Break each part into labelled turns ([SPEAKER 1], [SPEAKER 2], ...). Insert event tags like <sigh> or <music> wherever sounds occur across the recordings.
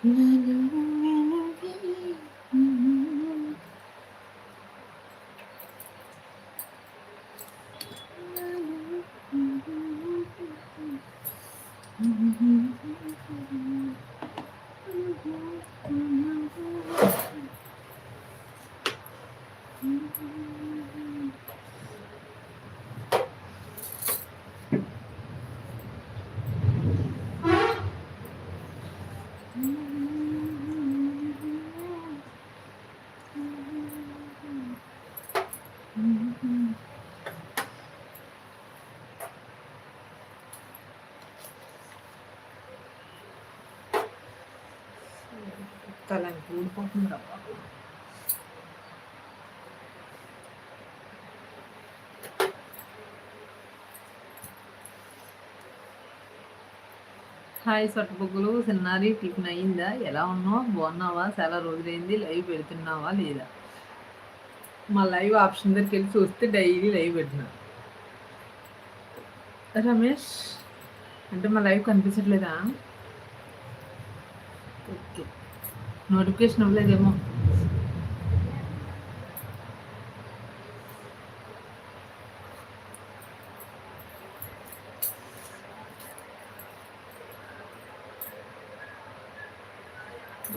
[SPEAKER 1] 那个 తలంకి ఊడిపోతుంది రవ్వ hi సొట్టబుగ్గులు సిన్నారి tiffin అయిందా ఎలా ఉన్నావు? బాగున్నావా? చాలా రోజులైంది లైవ్ పెడుతున్నావా లేదా? మా లైవ్ ఆప్షన్ దగ్గరికి వెళ్ళి చూస్తే డైలీ లైవ్ పెట్టిన రమేష్ అంటే మా లైవ్ కనిపించట్లేదా okay notification ఇవ్వలేదేమో.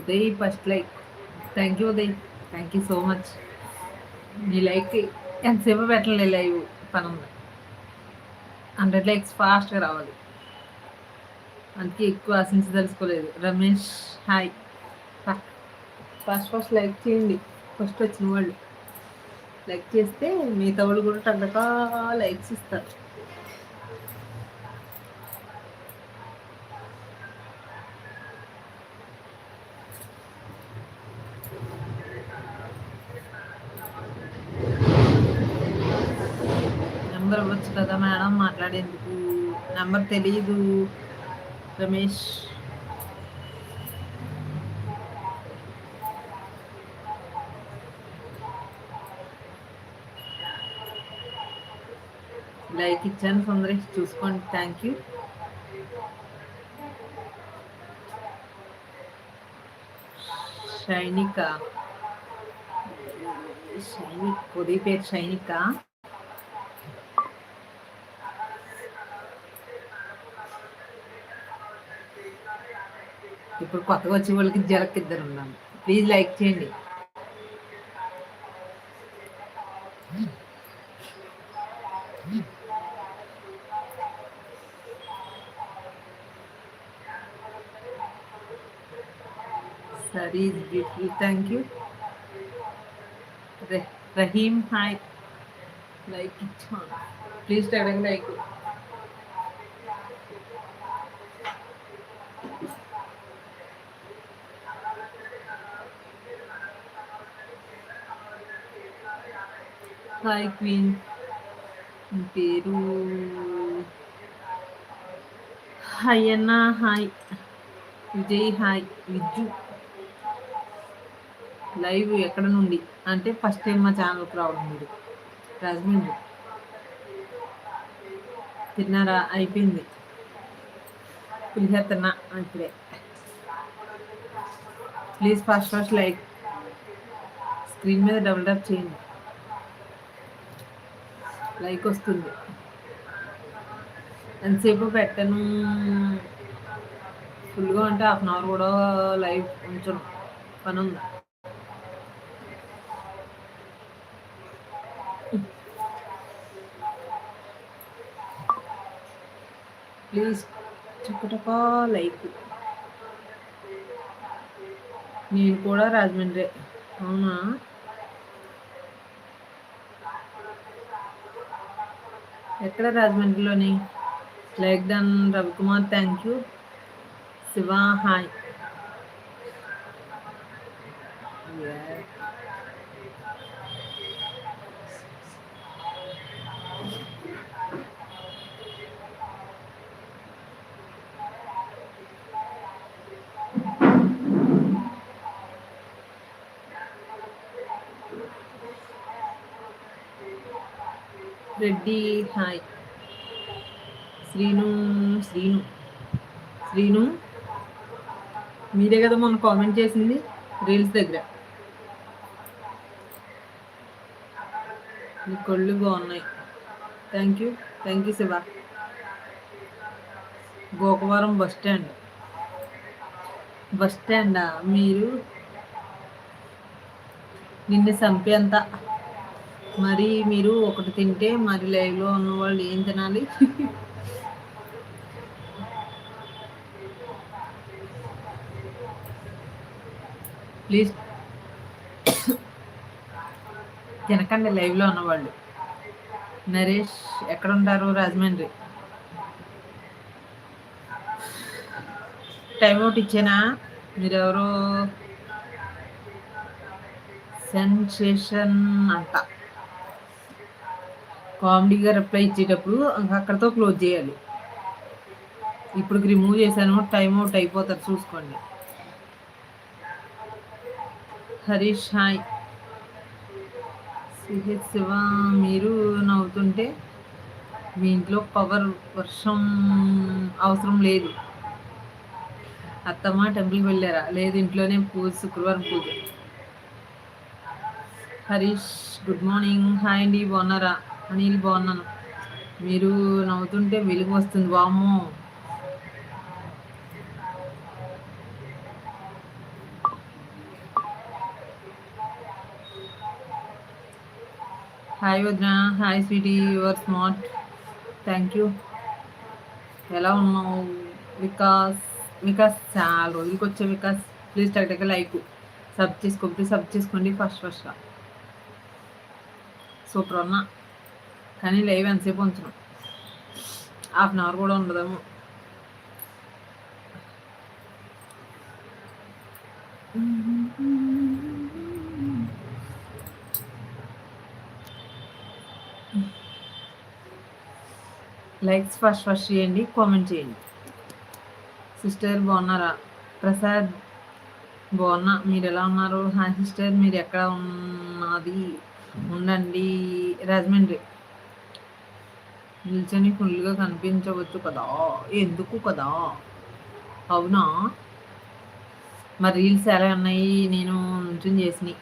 [SPEAKER 1] Uday first like thank you Uday. Thank you so much నీ లైక్ ఎంతసేపు పెట్టలే లైవ్ పని ఉంది. హండ్రెడ్ లైక్స్ ఫాస్ట్గా రావాలి. అందుకే ఎక్కువ ఆశించదలుచుకోలేదు Ramesh hi first first like చేయండి. ఫస్ట్ వచ్చిన వాళ్ళు. లైక్ చేస్తే మిగతా వాళ్ళు కూడా టగటా లైక్స్ ఇస్తారు. నెంబర్ ఇవ్వచ్చు కదా మేడం మాట్లాడేందుకు? నెంబర్ తెలియదు రమేష్ లైక్ ఇచ్చాను సుందరేష్ చూసుకోండి థ్యాంక్ యూ షైనిక. షైనిక్ ఉదయ్ పేరు షైనిక. ఇప్పుడు కొత్తగా వచ్చే వాళ్ళకి జలక్ ఇద్దరు ఉన్నాను ప్లీజ్ లైక్ చేయండి. Thank you. Rahim, hi. Like it. Please tell him like it. Hi, Queen. Peru. Hayana, hi. Vijay, hi. Viju. Live ఎక్కడ నుండి? అంటే ఫస్ట్ టైం మా ఛానల్కి రావడం మీరు. రాజమండ్రి. తిన్నారా? అయిపోయింది. పులిహోర తిన్నా. ఇప్పుడే. Please first first like. Screen మీద డబుల్ టాప్ చేయండి. లైక్ వస్తుంది. ఎంతసేపు పెట్టను? ఫుల్గా అంటే హాఫ్ అన్ అవర్ కూడా లైవ్ ఉంచను. పని ఉందా ప్లీజ్ చక్కటకా లైక్. నేను కూడా రాజమండ్రి. అవునా? ఎక్కడ రాజమండ్రిలోని? Like done Ravikumar thank you. Shiva hi. Reddy hi. Srinu Srinu. Srinu మీరే కదా మొన్న కామెంట్ చేసింది? రీల్స్ దగ్గర. మీ కళ్ళు బాగున్నాయి. Thank you thank you Shiva. Gokavaram bus stand. Bus స్టాండా? మీరు? నిన్ను చంపేంత. మరి మీరు ఒకటి తింటే మరి లైవ్లో ఉన్న వాళ్ళు ఏం తినాలి? ప్లీజ్. తినకండి లైవ్లో ఉన్నవాళ్ళు. నరేష్ ఎక్కడ ఉంటారు రాజమండ్రి. Time out ఇచ్చానా? మీరెవరు? సెన్సేషన్ అంట. కామెడీగా రిప్లై ఇచ్చేటప్పుడు అక్కడతో క్లోజ్ చేయాలి. ఇప్పుడు రిమూవ్ చేశాను టైం అవుట్ అయిపోతారు చూసుకోండి. హరీష్ హాయ్. సిహెచ్ శివ మీరు నవ్వుతుంటే మీ ఇంట్లో పవర్ వర్షం అవసరం లేదు. అత్తమ్మ టెంపుల్కి వెళ్ళారా? లేదు ఇంట్లోనే పూజ శుక్రవారం puja. Harish good morning hi అండి బాగున్నారా? అనిల్ బాగున్నాను. మీరు నవ్వుతుంటే వెలుగు వస్తుంది. వామ్మో. హాయ్ వదిన hi sweetie your smart thank you ఎలా ఉన్నావు? వికాస్ వికాస్ చాలా రోజులకి వచ్చే వికాస్. ప్లీజ్ టక్ లైక్ సబ్ చేసుకోండి సబ్ చేసుకోండి ఫస్ట్ ఫస్ట్గా సూపర్ ఉన్నా కానీ లైవ్ ఎంతసేపు ఉంచను. హాఫ్ అన్ అవర్ కూడా ఉండదేమో. లైక్స్ ఫస్ట్ ఫస్ట్ చేయండి కామెంట్ చేయండి. సిస్టర్ బాగున్నారా? ప్రసాద్ బాగున్నా మీరు ఎలా ఉన్నారు? హాయ్ సిస్టర్ మీరు ఎక్కడ ఉన్నది? ఉండండి. రాజమండ్రి. నిల్చొని ఫుల్గా కనిపించవచ్చు కదా? ఎందుకు కదా? అవునా? మరి రీల్స్ ఎలా ఉన్నాయి? నేను నుంచుని చేసినాయి.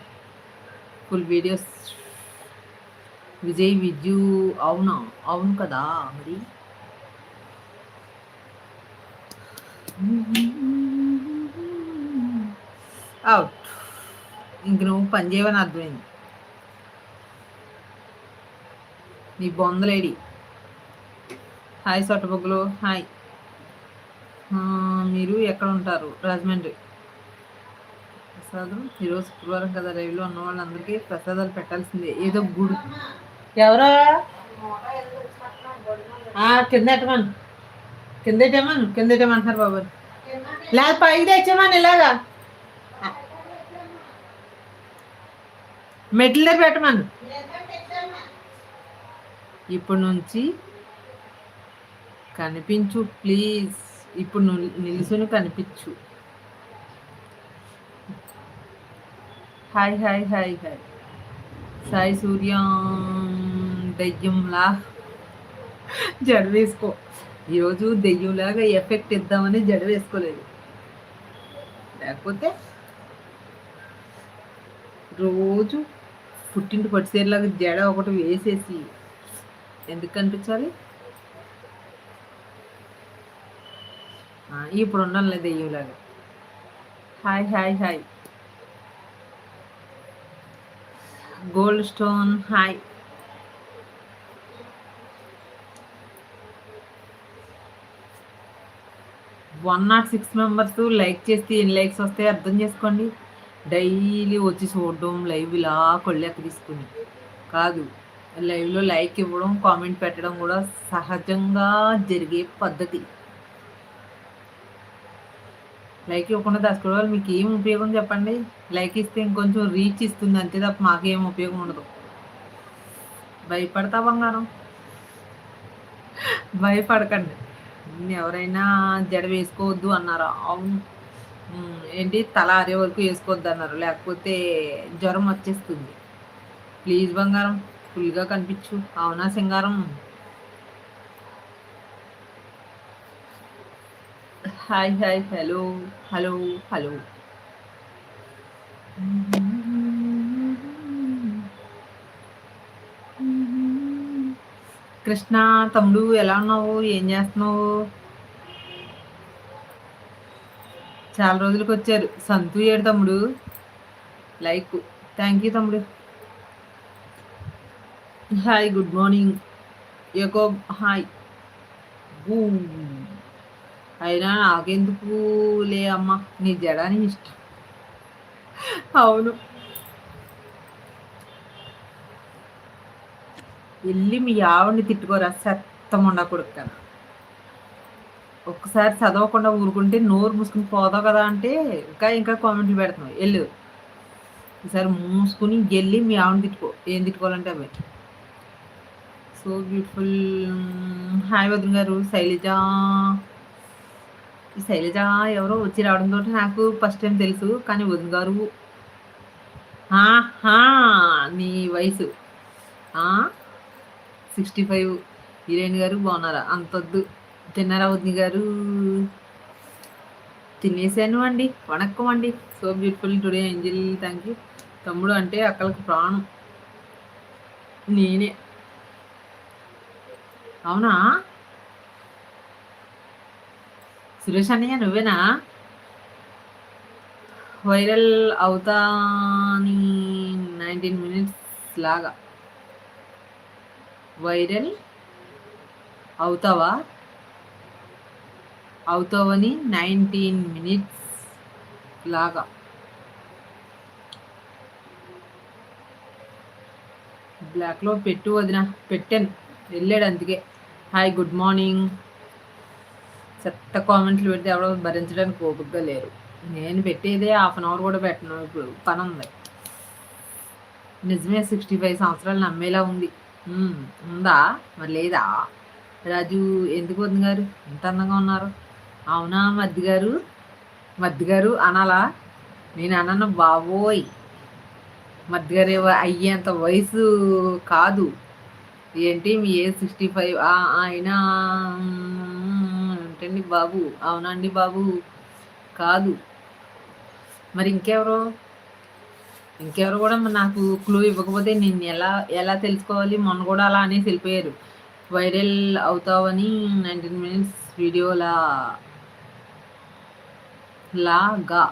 [SPEAKER 1] Full videos. విజయ్ విద్యు అవునా? అవును కదా మరి? అవుట్. ఇంక నువ్వు పని చేయవని అర్థమైంది. నీ బొందలేడి హాయ్ సొట్టబొగ్గులు. హాయ్. మీరు ఎక్కడ ఉంటారు రాజమండ్రి. ప్రసాదం? ఈరోజు శుక్రవారం కదా రైల్లో ఉన్న వాళ్ళందరికీ ప్రసాదాలు పెట్టాల్సిందే. ఏదో గుడి. ఎవరా? కింద ఎట్టమను. కింద ఎట్టమను. కింద ఎట్టమంటున్నారు బాబు. లేదా పైకి తెచ్చామని ఇలాగా. మెట్ల పెట్టమను. ఇప్పటి నుంచి కనిపించు ప్లీజ్. ఇప్పుడు నిలుసును కనిపించు. Hi hi hi hi. Sai Surya దెయ్యంలా. జడ వేసుకో. ఈరోజు దెయ్యంలాగా ఎఫెక్ట్ ఇద్దామని జడ వేసుకోలేదు. లేకపోతే రోజు పుట్టింటి పట్టుసేరులాగా జడ ఒకటి వేసేసి ఎందుకు కనిపించాలి? ఇప్పుడు ఉండాలి దెయ్యంలాగా. Hi hi hi. Gold stone hi. One not six members like చేస్తే ఎన్ని లైక్స్ వస్తాయి అర్థం చేసుకోండి. డైలీ వచ్చి చూడడం లైవ్ ఇలా కొళ్ళెక్క తీసుకుని. కాదు లైవ్లో లైక్ ఇవ్వడం కామెంట్ పెట్టడం కూడా సహజంగా జరిగే పద్ధతి. లైక్ ఇవ్వకుండా దాచుకోవడం మీకు ఏం ఉపయోగం చెప్పండి? లైక్ ఇస్తే ఇంకొంచెం రీచ్ ఇస్తుంది అంతే తప్ప మాకేం ఉపయోగం ఉండదు. భయపడతా బంగారం. భయపడకండి. ఎవరైనా జడ వేసుకోవద్దు అన్నారా? అవును. ఏంటి? తల ఆరే వరకు వేసుకోవద్దు అన్నారు. లేకపోతే జ్వరం వచ్చేస్తుంది. ప్లీజ్ బంగారం ఫుల్గా కనిపించు. అవునా సింగారం? Hi hi hello hello hello Krishna తమ్ముడు ఎలా ఉన్నావు? ఏం చేస్తున్నావు? చాలా రోజులకు వచ్చారు. సంతు ఏడు తమ్ముడు. లైక్. థ్యాంక్ యూ తమ్ముడు. హాయ్ గుడ్ మార్నింగ్ ఏకో హాయ్ అయినా నాకెందుకు లే అమ్మ నీ జడాని ఇష్టం. అవును. వెళ్ళి మీ ఆవిడని తిట్టుకోరా సత్తం ఉండకూడదు ఒక్కసారి చదవకుండా ఊరుకుంటే నోరు మూసుకుని పోదావు కదా అంటే ఇంకా ఇంకా కామెంట్లు పెడుతున్నావు. వెళ్ళు. ఈసారి మూసుకుని వెళ్ళి మీ ఆవిడని తిట్టుకో. ఏం తిట్టుకోవాలంటే అవి. So beautiful. హాయ్ వదిన గారు. శైలజ. ఈ శైలజ ఎవరో వచ్చి రావడంతో నాకు ఫస్ట్ టైం తెలుసు కానీ వదిన గారు నీ వయసు. సిక్స్టీ ఫైవ్ హీరోయిన్ గారు బాగున్నారా? అంతొద్దు తిన్నారా వదిన గారు? తినేసాను అండి. వణక్కం అండి. So beautiful today angel thank you తమ్ముడు అంటే అక్కడికి ప్రాణం. నేనే. అవునా? సురేష్ అన్నయ్య నువ్వేనా? వైరల్ అవుతాని నైన్టీన్ మినిట్స్ లాగా. వైరల్ అవుతావా? అవుతావని నైన్టీన్ మినిట్స్ లాగా. బ్లాక్లో పెట్టు వదిన పెట్టాను. వెళ్ళాడు అందుకే. Hi good morning. చెత్త కామెంట్లు పెడితే ఎవరో భరించడానికి ఓపికగా లేరు. నేను పెట్టేదే హాఫ్ అన్ అవర్ కూడా పెట్టను. ఇప్పుడు పని ఉంది. నిజమే సిక్స్టీ ఫైవ్ సంవత్సరాలు నమ్మేలా ఉంది. ఉందా? మరి లేదా? రాజు ఎందుకు వద్దు గారు? ఎంత అందంగా ఉన్నారు. అవునా మద్ది గారు? మద్ది గారు అనాలా? నేను అన్నాను బాబోయ్! మద్ది గారు అయ్యేంత వయసు కాదు. ఏంటి మీ ఏ సిక్స్టీ ఫైవ్? అయినా అవునండి బాబు. అవునండి బాబు? కాదు. మరి ఇంకెవరు? ఇంకెవరు కూడా నాకు క్లూ ఇవ్వకపోతే నేను ఎలా ఎలా తెలుసుకోవాలి? మొన్న కూడా అలా అనేసి వెళ్ళిపోయారు వైరల్ అవుతావని నైన్టీన్ మినిట్స్ వీడియోలా లాగా.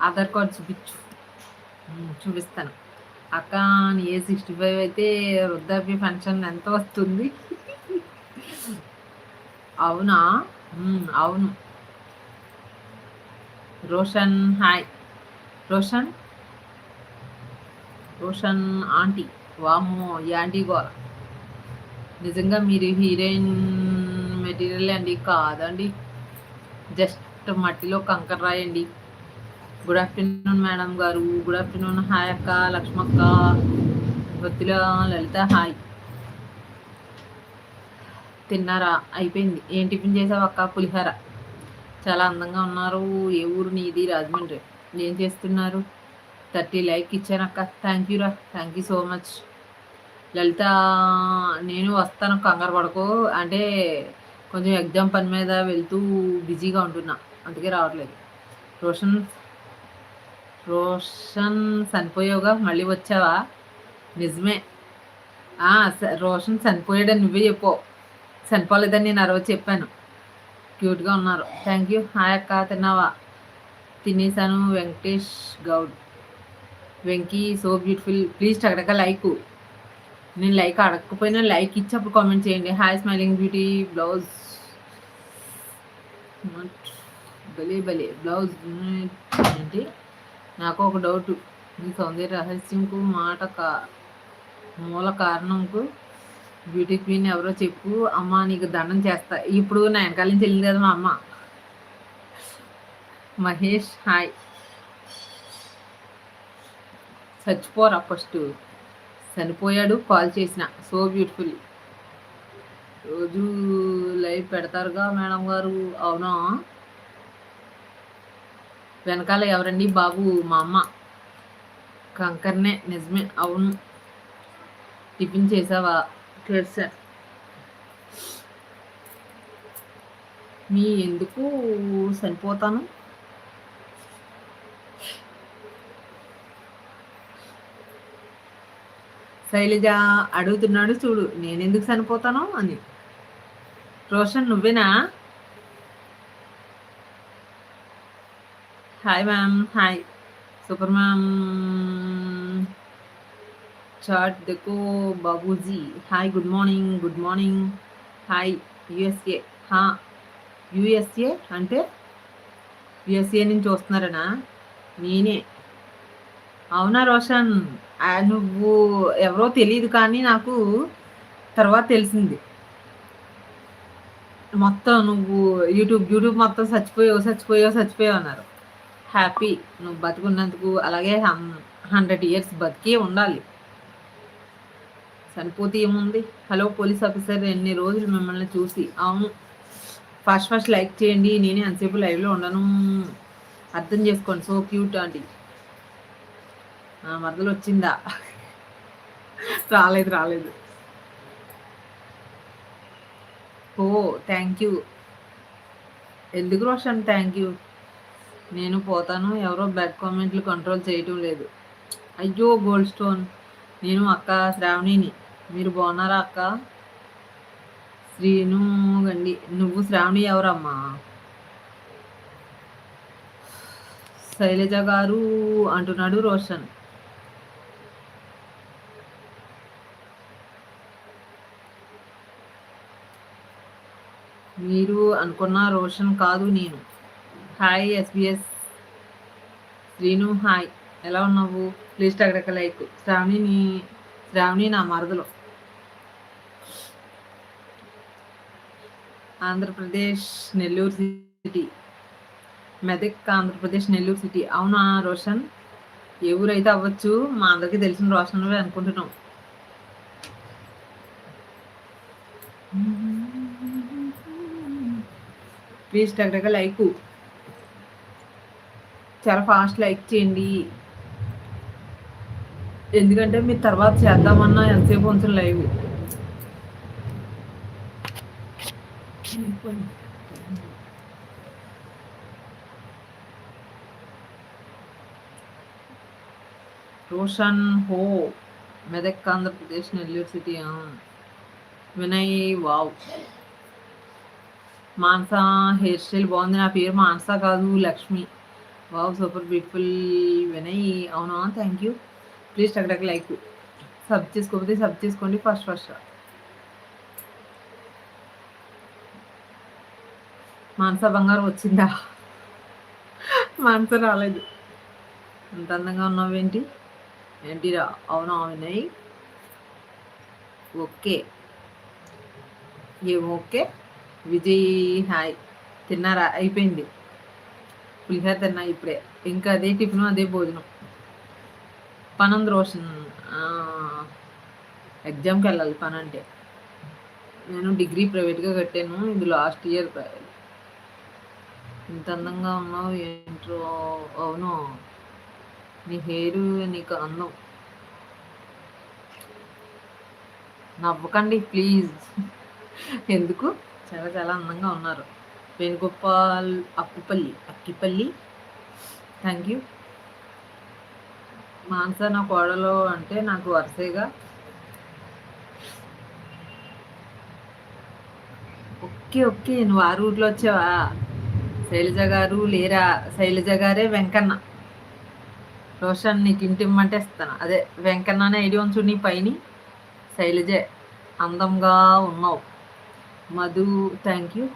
[SPEAKER 1] ఆధార్ కార్డ్ చూపించు. చూపిస్తాను. అక్క ఏ సిక్స్టీ ఫైవ్ అయితే వృద్ధాప్య ఫంక్షన్ ఎంత వస్తుంది? అవునా? అవును. రోషన్ హాయ్. రోషన్? రోషన్ ఆంటీ. వామో ఈ ఆంటీ గోర నిజంగా మీరు హీరోయిన్ మెటీరియల్ అండి కాదండి. జస్ట్ మట్టిలో కంకర రాయండి. గుడ్ ఆఫ్టర్నూన్ మేడం గారు. గుడ్ ఆఫ్టర్నూన్ హాయ్ అక్క లక్ష్మక్క వత్తిల లలిత హాయ్ తిన్నారా? అయిపోయింది. ఏం టిఫిన్ చేసావు అక్క? పులిహార. చాలా అందంగా ఉన్నారు. ఏ ఊరు నీది? రాజమండ్రి. ఏం చేస్తున్నారు? థర్టీ లైక్ ఇచ్చాను అక్క. థ్యాంక్ యూ రా. Thank you so much Lalitha నేను వస్తాను. కంగారు పడుకో. అంటే కొంచెం ఎగ్జామ్ పని మీద వెళ్తూ బిజీగా ఉంటున్నా. అందుకే రావట్లేదు. రోషన్ రోషన్ చనిపోయావుగా మళ్ళీ వచ్చావా? నిజమే. రోషన్ చనిపోయాడని నువ్వే చెప్పు. చనిపోలేదని నేను ఆ రోజు చెప్పాను. క్యూట్గా ఉన్నారు. Thank you. హాయ్ అక్క తిన్నావా? తినేసాను. Venkatesh Goud. Venky so beautiful. Please టగడక like. నేను లైక్ అడగకపోయినా లైక్ ఇచ్చి అప్పుడు కామెంట్ చేయండి. Hi smiling beauty. బ్లౌజ్ భలే భలే. బ్లౌజ్ ఏంటి? నాకు ఒక డౌట్. మీ సౌందర్య రహస్యంకు మాట కా మూల కారణంకు బ్యూటీ క్వీన్ ఎవరో చెప్పు అమ్మ నీకు దండం చేస్తా. ఇప్పుడు నా వెనకాల నుంచి వెళ్ళింది కదా మా అమ్మ. మహేష్ హాయ్. చచ్చిపోరా ఫస్ట్. చనిపోయాడు కాల్ చేసిన. So beautiful. రోజు లైవ్ పెడతారుగా మేడం గారు. అవునా? వెనకాల ఎవరండి? బాబు మా అమ్మ. కంకర్నే నిజమే అవును. టిఫిన్ చేసావా? చేసా మీ ఎందుకు చనిపోతాను శైలజ అడుగుతున్నాడు చూడు నేనెందుకు చనిపోతాను అని. రోషన్ నువ్వేనా? Hi ma'am hi super ma'am chat దెకో Babuji hi good morning good morning hi USA హా యుఎస్ఏ అంటే యుఎస్ఏ నుంచి వస్తున్నారనా? నేనే. అవునా రోషన్? నువ్వు ఎవరో తెలియదు కానీ నాకు తర్వాత తెలిసింది. మొత్తం నువ్వు యూట్యూబ్ యూట్యూబ్ మొత్తం చచ్చిపోయావు చచ్చిపోయావు చచ్చిపోయావు అన్నారు. హ్యాపీ. నువ్వు బతుకున్నందుకు అలాగే హండ్రెడ్ ఇయర్స్ బతికే ఉండాలి. చనిపోతే ఏముంది? హలో పోలీస్ ఆఫీసర్ ఎన్ని రోజులు మిమ్మల్ని చూసి? అవును. ఫస్ట్ ఫస్ట్ లైక్ చేయండి. నేనే అంతసేపు లైవ్లో ఉండను. అర్థం చేసుకోండి. So cute aunty. మరదలు వచ్చిందా? రాలేదు రాలేదు. ఓ థ్యాంక్ యూ ఎందుకు రోషన్ థ్యాంక్ యూ నేను పోతాను ఎవరో బ్యాక్ కామెంట్లు కంట్రోల్ చేయటం లేదు. అయ్యో గోల్డ్ స్టోన్ నేను అక్క శ్రావణిని. మీరు బాగున్నారా అక్క? శ్రీను గండి. నువ్వు శ్రావణి ఎవరమ్మా? శైలజ గారు అంటున్నాడు రోషన్. మీరు అనుకున్న రోషన్ కాదు నేను. Hi SBS Srinu hi. ఎలా ఉన్నావు? ప్లీజ్ టగడక లైక్. శ్రావణిని శ్రావణి నా మరదలో. ఆంధ్రప్రదేశ్ నెల్లూరు సిటీ. మెదక్ ఆంధ్రప్రదేశ్ నెల్లూరు సిటీ. అవునా రోషన్? ఏ ఊరైతే అవ్వచ్చు మా అందరికీ తెలిసిన రోషన్ అనుకుంటున్నాం ప్లీజ్ టగటగా లైక్. చాలా ఫాస్ట్ లైక్ చేయండి ఎందుకంటే మీరు తర్వాత చేద్దామన్నా ఎంతసేపు ఉంచిన లైవ్? రోషన్ హో Medak Andhra Pradesh Nellore city Vinay wow. Mansa hair style బాగుంది. నా పేరు మాన్సా కాదు Lakshmi. Wow super beautiful Vinay అవునా? థ్యాంక్ యూ ప్లీజ్ టక్ లైక్ సబ్ చేసుకోకపోతే సబ్ చేసుకోండి ఫస్ట్ ఫస్ట్ మానస బంగారం వచ్చిందా? మానస రాలేదు. అంత అందంగా ఉన్నావేంటి ఏంటిరా అవునా వినయ్? ఓకే. ఏం ఓకే? విజయ్ హాయ్. తిన్నారా? అయిపోయింది. పులిహోర తిన్నా ఇప్పుడే. ఇంకా అదే టిఫిన్ అదే భోజనం. పనంద్ రోషన్ ఎగ్జామ్కి వెళ్ళాలి పని అంటే నేను డిగ్రీ ప్రైవేట్గా కట్టాను. ఇది లాస్ట్ ఇయర్ ఇంత అందంగా ఉన్నావు ఏంటో అవును. నీ హెయిర్ నీకు అందం. నవ్వకండి ప్లీజ్. ఎందుకు? చాలా చాలా అందంగా ఉన్నారు. వేణుగోపాల్ అప్పుపల్లి అక్కిపల్లి. థ్యాంక్ యూ మాన్సా నా కోడలో అంటే నాకు వరుసగా ఓకే ఓకే. నువ్వు ఆ రూట్లో వచ్చావా? శైలజ గారు లేరా? శైలజ గారే వెంకన్న. రోషన్ నీకు ఇంటి ఇమ్మంటే ఇస్తాను. అదే వెంకన్న అనే ఐడియా ఉంచు నీ పైన. శైలజే అందంగా ఉన్నావు. మధు థ్యాంక్ యూ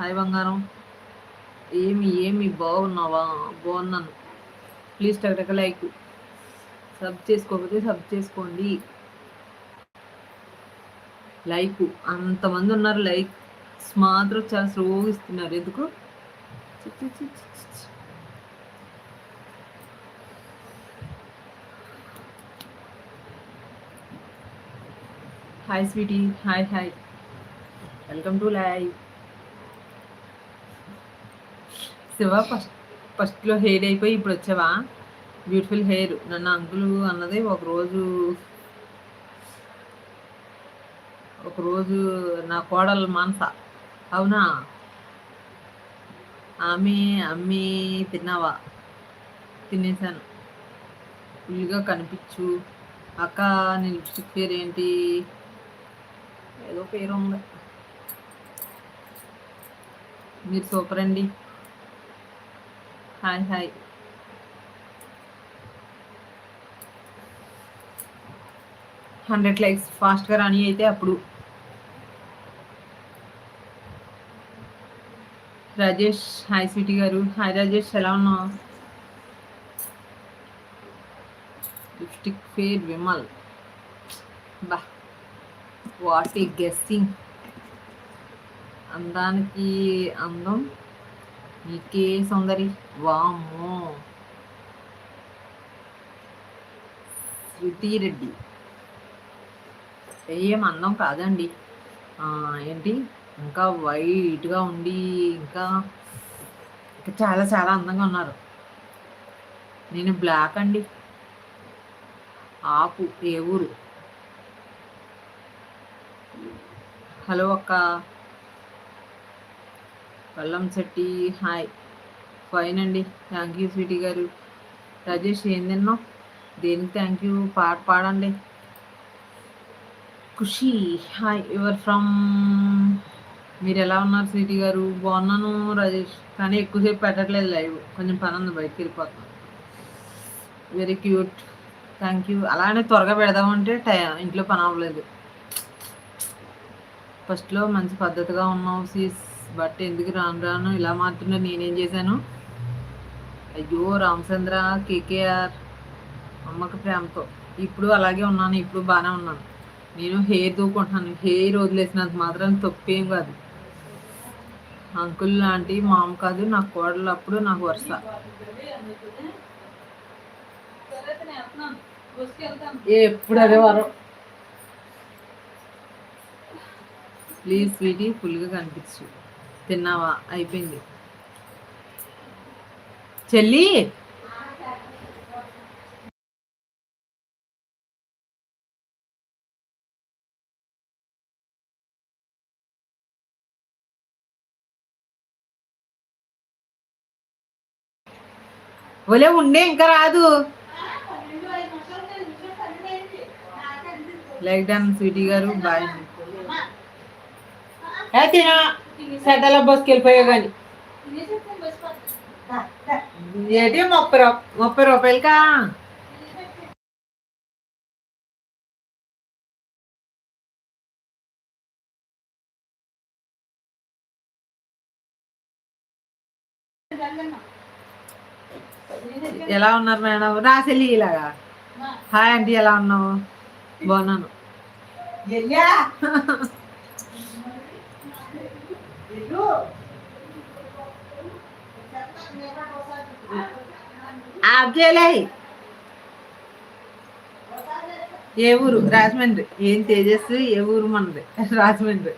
[SPEAKER 1] హాయ్ బంగారం. ఏమి ఏమి బాగున్నావా? బాగున్నాను. ప్లీజ్ టక్ లైక్. సబ్ చేసుకోకపోతే సబ్ చేసుకోండి. లైక్. అంతమంది ఉన్నారు లైక్. మాత్రం చాలా స్లోగా ఇస్తున్నారు. ఎందుకు? Hi sweetie. Hi hi. Welcome to live. Shiva first ఫస్ట్లో హెయిర్ అయిపోయి ఇప్పుడు వచ్చావా? Beautiful hair. నన్ను అంకులు అన్నది ఒకరోజు ఒకరోజు నా కోడలు మానస. అవునా? ఆమె అమ్మి తిన్నావా? తినేసాను. ఫుల్గా కనిపించు. అక్క నీ లిప్స్టిక్ పేరు ఏంటి? ఏదో పేరు ఉంది మీరు సూపర్ అండి. హాయ్ హాయ్ హండ్రెడ్ లైక్స్ ఫాస్ట్గా రాని అయితే అప్పుడు. రాజేష్ హాయ్ స్వీటీ గారు. హాయ్ రాజేష్ ఎలా ఉన్నావు? Lipstick fair Vimal. బా వాట్ ఈ గెస్సింగ్. అందానికి అందం. నీకే సౌందరి వామో శృతి రెడ్డి. ఏం అందం కాదండి. ఏంటి? ఇంకా వైట్గా ఉండి ఇంకా ఇంకా చాలా చాలా అందంగా ఉన్నారు. నేను బ్లాక్ అండి. ఆపు ఏ ఊరు? హలో అక్క. పల్లం శెట్టి హాయ్. ఫైన్ అండి. థ్యాంక్ యూ స్వీటీ గారు. రాజేష్ ఏం తిన్నావు? దేనికి థ్యాంక్ యూ పాట పాడండి. ఖుషి హాయ్. యువర్ ఫ్రమ్ మీరు ఎలా ఉన్నారు స్వీటీ గారు? బాగున్నాను రాజేష్. కానీ ఎక్కువసేపు పెట్టట్లేదు లైవ్. కొంచెం పని ఉంది బయటకు వెళ్ళిపోతున్నాను. వెరీ క్యూట్ థ్యాంక్ యూ అలానే త్వరగా పెడదామంటే టై ఇంట్లో పని అవ్వలేదు. ఫస్ట్లో మంచి పద్ధతిగా ఉన్నావు సీస్ బట్ ఎందుకు రాను రాను ఇలా మాత్రమే నేనేం చేశాను? అయ్యో రామచంద్ర కేకేఆర్ అమ్మకు ప్రేమతో. ఇప్పుడు అలాగే ఉన్నాను ఇప్పుడు బాగానే ఉన్నాను. నేను హెయిర్ దూకుంటున్నాను హెయిర్ వదిలేసినంత మాత్రం తప్పేం కాదు. అంకుల్ లాంటి మామ కాదు నా కోడలు అప్పుడు నాకు వరుస. ఎప్పుడు అదే వరం. ప్లీజ్ స్వీటీ ఫుల్గా కనిపించు. తిన్నావా? అయిపోయింది. చెల్లి! ఒలే ఉండే ఇంకా రాదు. లైక్ డన్ స్వీటీ గారు బాయ్. తినా? సెటల బస్కి వెళ్ళిపోయా కానీ. ఏంటి ముప్పై రూ ముప్పై రూపాయలకా? ఎలా ఉన్నారు మేడం? రాసెళ్ళి ఇలాగా. హాయ్ ఆంటీ ఎలా ఉన్నావు? బాగున్నాను. <laughs> ఏ ఊరు? రాజమండ్రి. ఏం తేజస్సు? ఏ ఊరు మనది? రాజమండ్రి.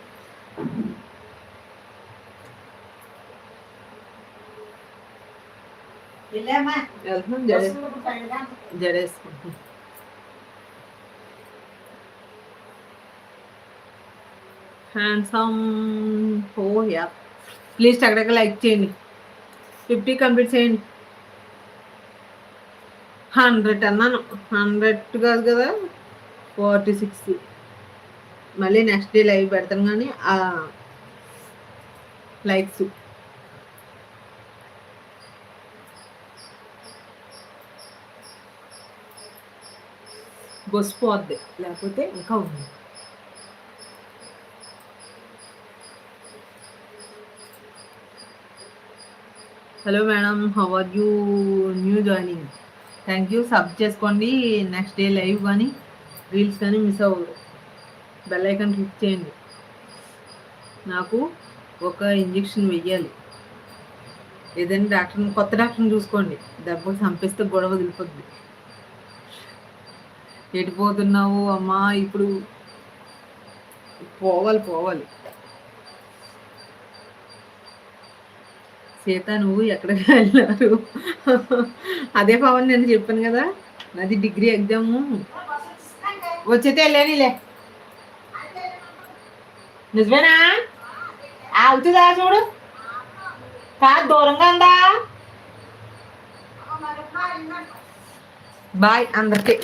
[SPEAKER 1] జడేసుకుంటాం హ్యాండ్సమ్ ఓ యా ప్లీజ్ అక్కడక్కడ లైక్ చేయండి. ఫిఫ్టీ కంప్లీట్ చేయండి. హండ్రెడ్ అన్నాను. హండ్రెడ్ కాదు కదా? Forty six. మళ్ళీ నెక్స్ట్ డే లైవ్ పెడతాను కానీ ఆ లైక్స్. బొసిపోద్ది లేకపోతే ఇంకా ఉంది hello madam how are you? New joining. Thank you sub చేసుకోండి. నెక్స్ట్ డే లైవ్ కానీ రీల్స్ కానీ మిస్ అవ్వదు. బెల్ ఐకాన్ క్లిక్ చేయండి. నాకు ఒక ఇంజెక్షన్ వెయ్యాలి. ఏదైనా డాక్టర్ని కొత్త డాక్టర్ని చూసుకోండి. దెబ్బకి చంపిస్తే గొడవ వదిలిపోద్ది. ఎటుపోతున్నావు అమ్మా? ఇప్పుడు పోవాలి పోవాలి. సీత నువ్వు ఎక్కడికి వెళ్ళారు? అదే పవన్ నేను చెప్పాను కదా నాది డిగ్రీ ఎగ్జాము. వచ్చేతే వెళ్ళానిలే. నిజమేనా? ఆగుతుందా చూడు. కాదు దూరంగా ఉందా? బాయ్ అందరికి.